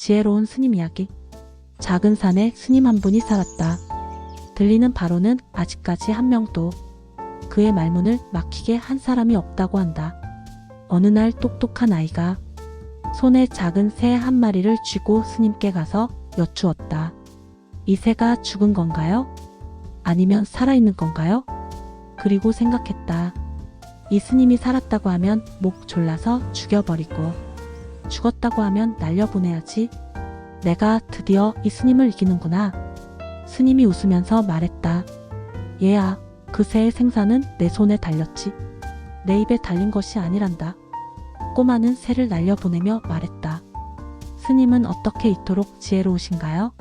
지혜로운 스님 이야기. 작은 산에 스님 한 분이 살았다. 들리는 바로는 아직까지 한 명도 그의 말문을 막히게 한 사람이 없다고 한다. 어느 날 똑똑한 아이가 손에 작은 새 한 마리를 쥐고 스님께 가서 여쭈었다. 이 새가 죽은 건가요? 아니면 살아있는 건가요? 그리고 생각했다. 이 스님이 살았다고 하면 목 졸라서 죽여버리고 죽었다고 하면 날려보내야지. 내가 드디어 이 스님을 이기는구나. 스님이 웃으면서 말했다. 얘야, 그 새의 생사는 내 손에 달렸지. 내 입에 달린 것이 아니란다. 꼬마는 새를 날려보내며 말했다. 스님은 어떻게 이토록 지혜로우신가요?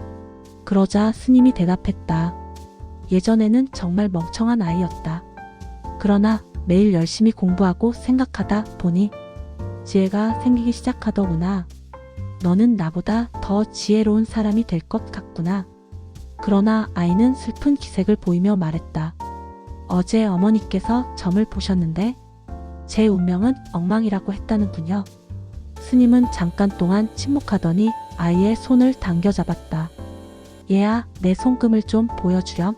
그러자 스님이 대답했다. 예전에는 정말 멍청한 아이였다. 그러나 매일 열심히 공부하고 생각하다 보니 지혜가 생기기 시작하더구나. 너는 나보다 더 지혜로운 사람이 될 것 같구나. 그러나 아이는 슬픈 기색을 보이며 말했다. 어제 어머니께서 점을 보셨는데 제 운명은 엉망이라고 했다는군요. 스님은 잠깐 동안 침묵하더니 아이의 손을 당겨 잡았다. 얘야, 내 손금을 좀 보여주렴.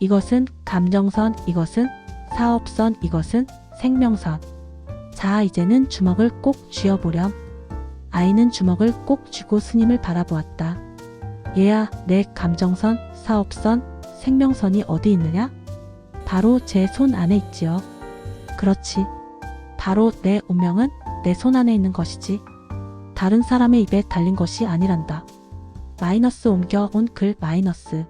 이것은 감정선, 이것은 사업선, 이것은 생명선. 자, 이제는 주먹을 꼭 쥐어보렴. 아이는 주먹을 꼭 쥐고 스님을 바라보았다. 얘야, 내 감정선, 사업선, 생명선이 어디 있느냐? 바로 제 손 안에 있지요. 그렇지. 바로 내 운명은 내 손 안에 있는 것이지. 다른 사람의 입에 달린 것이 아니란다. 마이너스 옮겨 온 글 마이너스.